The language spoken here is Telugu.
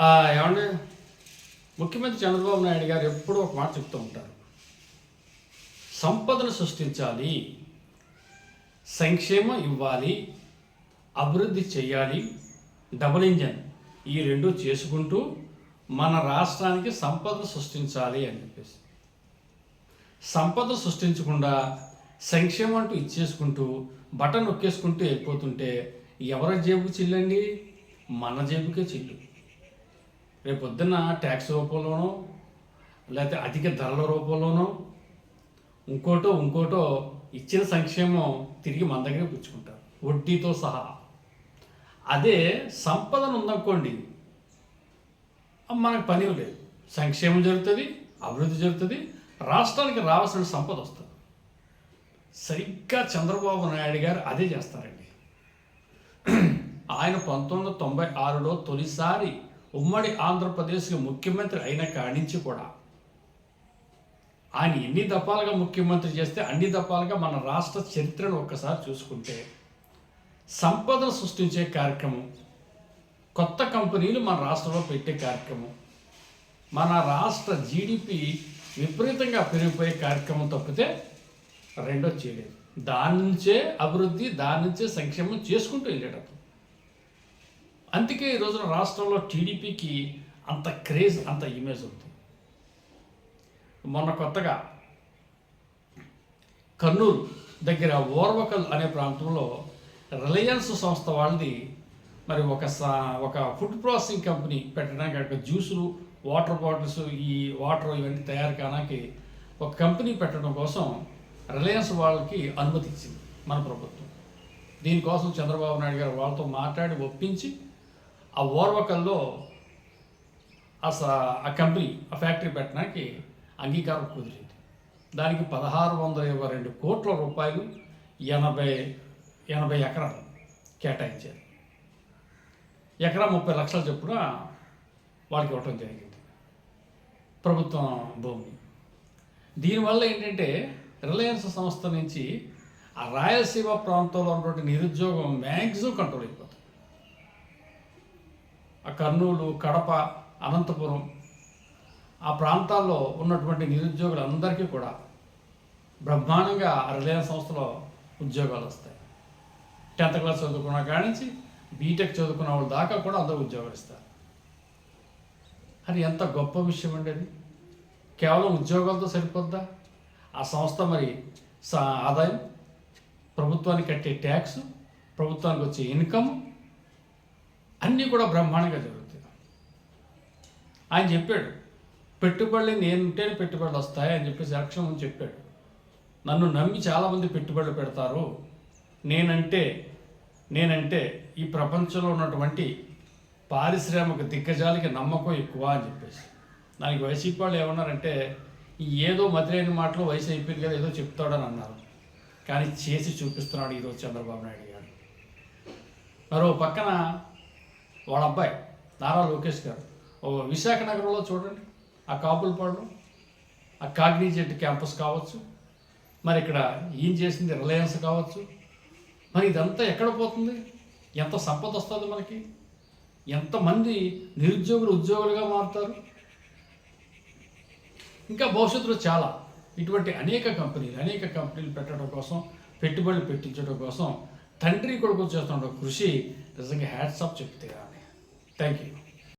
ఆ, ఏమండి? ముఖ్యమంత్రి చంద్రబాబు నాయుడు గారు ఎప్పుడూ ఒక మాట చెప్తూ ఉంటారు. సంపదను సృష్టించాలి సంక్షేమం ఇవ్వాలి అభివృద్ధి చేయాలి డబుల్ ఇంజన్ ఈ రెండు చేసుకుంటూ మన రాష్ట్రానికి సంపదను సృష్టించాలి అని చెప్పేసి. సంపద సృష్టించకుండా సంక్షేమం అంటూ ఇచ్చేసుకుంటూ బటన్ నొక్కేసుకుంటూ వెళ్ళిపోతుంటే ఎవరి జేబుకి చిల్లండి? మన జేబుకే చిల్లు. రేపు పొద్దున్న ట్యాక్స్ రూపంలోనో లేకపోతే అధిక ధరల రూపంలోనో ఇంకోటో ఇంకోటో ఇచ్చిన సంక్షేమం తిరిగి మన దగ్గర పుచ్చుకుంటారు. వడ్డీతో సహా. అదే సంపదను ఉందనుకోండి మనకు పని లేదు. సంక్షేమం జరుగుతుంది అభివృద్ధి జరుగుతుంది రాష్ట్రానికి రావాల్సిన సంపద వస్తుంది. సరిగ్గా చంద్రబాబు నాయుడు గారు అదే చేస్తారండి. ఆయన పంతొమ్మిది వందల తొంభై ఆరులో తొలిసారి ఉమ్మడి ఆంధ్రప్రదేశ్కి ముఖ్యమంత్రి అయిన కానించి కూడా ఆయన ఎన్ని దఫాలుగా ముఖ్యమంత్రి చేస్తే అన్ని దఫాలుగా మన రాష్ట్ర చరిత్రను ఒక్కసారి చూసుకుంటే సంపదను సృష్టించే కార్యక్రమం కొత్త కంపెనీలు మన రాష్ట్రంలో పెట్టే కార్యక్రమం మన రాష్ట్ర జీడిపి విపరీతంగా పెరిగిపోయే కార్యక్రమం తప్పితే రెండో చేయలేదు. దాని నుంచే అభివృద్ధి దాని నుంచే సంక్షేమం చేసుకుంటూ వెళ్ళేటప్పుడు. అందుకే ఈ రోజున రాష్ట్రంలో టీడీపీకి అంత క్రేజ్ అంత ఇమేజ్ ఉంది. మొన్న కొత్తగా కర్నూలు దగ్గర ఓర్వకల్ అనే ప్రాంతంలో రిలయన్స్ సంస్థ వాళ్ళది మరి ఒక సా- ఒక ఫుడ్ ప్రాసెసింగ్ కంపెనీ పెట్టడానికి అక్కడ జ్యూసులు వాటర్ బాటిల్స్ ఈ వాటర్ ఇవన్నీ తయారు కానాకి ఒక కంపెనీ పెట్టడం కోసం రిలయన్స్ వాళ్ళకి అనుమతి ఇచ్చింది మన ప్రభుత్వం. దీనికోసం చంద్రబాబు నాయుడు గారు వాళ్ళతో మాట్లాడి ఒప్పించి ఆ ఓర్వకల్లో అసలు ఆ కంపెనీ ఆ ఫ్యాక్టరీ పెట్టడానికి అంగీకారం కుదిరింది. దానికి పదహారు వందల ఇరవై రెండు కోట్ల రూపాయలు ఎనభై ఎనభై ఎకరాలు కేటాయించారు. ఎకరా ముప్పై లక్షల చొప్పున వాళ్ళకి ఇవ్వటం జరిగింది. ప్రభుత్వం భూమి దీనివల్ల ఏంటంటే రిలయన్స్ సంస్థ నుంచి ఆ రాయలసీమ ప్రాంతంలో ఉన్నటువంటి నిరుద్యోగం మ్యాక్సిమం కంట్రోల్ అయిపోయింది. కర్నూలు కడప అనంతపురం ఆ ప్రాంతాల్లో ఉన్నటువంటి నిరుద్యోగులందరికీ కూడా బ్రహ్మాండంగా రిలయన్స్ సంస్థలో ఉద్యోగాలు వస్తాయి. టెన్త్ క్లాస్ చదువుకున్న కాడి నుంచి బీటెక్ చదువుకున్న వాళ్ళ దాకా కూడా అందరూ ఉద్యోగాలు ఇస్తారు. అది ఎంత గొప్ప విషయం అండి అది. కేవలం ఉద్యోగాలతో సరిపోద్దా? ఆ సంస్థ మరి సా ఆదాయం ప్రభుత్వానికి కట్టే ట్యాక్స్ ప్రభుత్వానికి వచ్చే ఇన్కమ్ అన్నీ కూడా బ్రహ్మాండంగా జరుగుతాయి. ఆయన చెప్పాడు పెట్టుబడులు నేనుంటేనే పెట్టుబడులు వస్తాయి అని చెప్పేసి లక్ష్యం చెప్పాడు. నన్ను నమ్మి చాలామంది పెట్టుబడులు పెడతారు. నేనంటే నేనంటే ఈ ప్రపంచంలో ఉన్నటువంటి పారిశ్రామిక దిగ్గజాలకి నమ్మకం ఎక్కువ అని చెప్పేసి. దానికి వైసీపీ వాళ్ళు ఏమన్నారంటే ఏదో మధురైన మాటలు వయసు అయిపోయింది కదా ఏదో చెప్తాడని అన్నారు. కానీ చేసి చూపిస్తున్నాడు ఈరోజు చంద్రబాబు నాయుడు గారు. మరో పక్కన వాళ్ళ అబ్బాయి నారా లోకేష్ గారు. విశాఖ నగరంలో చూడండి ఆ కాపులపాడు ఆ కాగ్నిజెంట్ క్యాంపస్ కావచ్చు. మరి ఇక్కడ ఏం చేసింది? రిలయన్స్ కావచ్చు. మరి ఇదంతా ఎక్కడ పోతుంది? ఎంత సంపద వస్తుంది మనకి? ఎంతమంది నిరుద్యోగులు ఉద్యోగులుగా మారుతారు? ఇంకా భవిష్యత్తులో చాలా. ఇటువంటి అనేక కంపెనీలు అనేక కంపెనీలు పెట్టడం కోసం పెట్టుబడులు పెట్టించడం కోసం తండ్రి కొడుకు చేస్తున్న కృషి నిజంగా హ్యాట్సాప్ చెప్తే Thank you.